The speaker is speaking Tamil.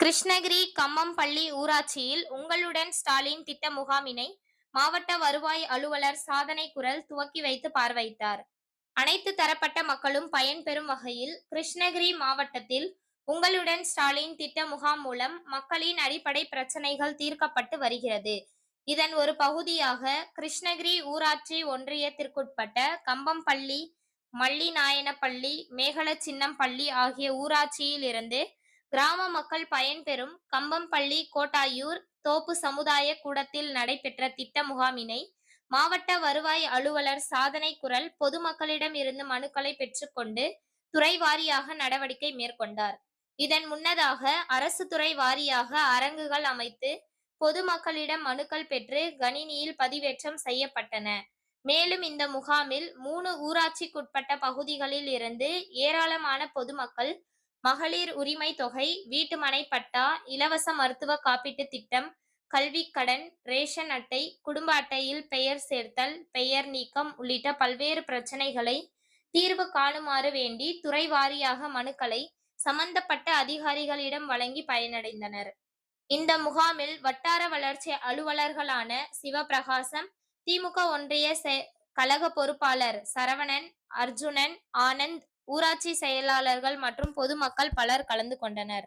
கிருஷ்ணகிரி கம்மம்பள்ளி ஊராட்சியில் உங்களுடன் ஸ்டாலின் திட்ட முகாமினை மாவட்ட வருவாய் அலுவலர் சாதனை குரல் துவக்கி வைத்து பார்வையிட்டார். அனைத்து தரப்பட்ட மக்களும் பயன்பெறும் வகையில் கிருஷ்ணகிரி மாவட்டத்தில் உங்களுடன் ஸ்டாலின் திட்ட முகாம் மூலம் மக்களின் அடிப்படை பிரச்சனைகள் தீர்க்கப்பட்டு வருகிறது. இதன் ஒரு பகுதியாக கிருஷ்ணகிரி ஊராட்சி ஒன்றியத்திற்குட்பட்ட கம்பம்பள்ளி மல்லிநாயனப்பள்ளி மேகலச்சின்னம்பள்ளி ஆகிய ஊராட்சியில் இருந்து கிராம மக்கள் பயன்பெறும் கம்பம்பள்ளி கோட்டாயூர் தோப்பு சமுதாய கூடத்தில் நடைபெற்ற திட்ட முகாமினை மாவட்ட வருவாய் அலுவலர் சாதனை குரல் பொதுமக்களிடம் இருந்து மனுக்களை பெற்றுக்கொண்டு துறை வாரியாக நடவடிக்கை மேற்கொண்டார். இதன் முன்னதாக அரசு துறை வாரியாக அரங்குகள் அமைத்து பொதுமக்களிடம் மனுக்கள் பெற்று கணினியில் பதிவேற்றம் செய்யப்பட்டன. மேலும் இந்த முகாமில் மூணு ஊராட்சிக்குட்பட்ட பகுதிகளில் இருந்து ஏராளமான பொதுமக்கள் மகளிர் உரிமை தொகை வீட்டுமனை பட்டா இலவச மருத்துவ காப்பீட்டு திட்டம் கல்வி கடன் ரேஷன் அட்டை குடும்ப அட்டையில் பெயர் சேர்த்தல் பெயர் நீக்கம் உள்ளிட்ட பல்வேறு பிரச்சனைகளை தீர்வு காணுமாறு வேண்டி துறை வாரியாக மனுக்களை சம்பந்தப்பட்ட அதிகாரிகளிடம் வழங்கி பயனடைந்தனர். இந்த முகாமில் வட்டார வளர்ச்சி அலுவலர்களான சிவபிரகாசம் திமுக ஒன்றிய செ- கழக பொறுப்பாளர் சரவணன் அர்ஜுனன் ஆனந்த் ஊராட்சி செயலாளர்கள் மற்றும் பொதுமக்கள் பலர் கலந்து கொண்டனர்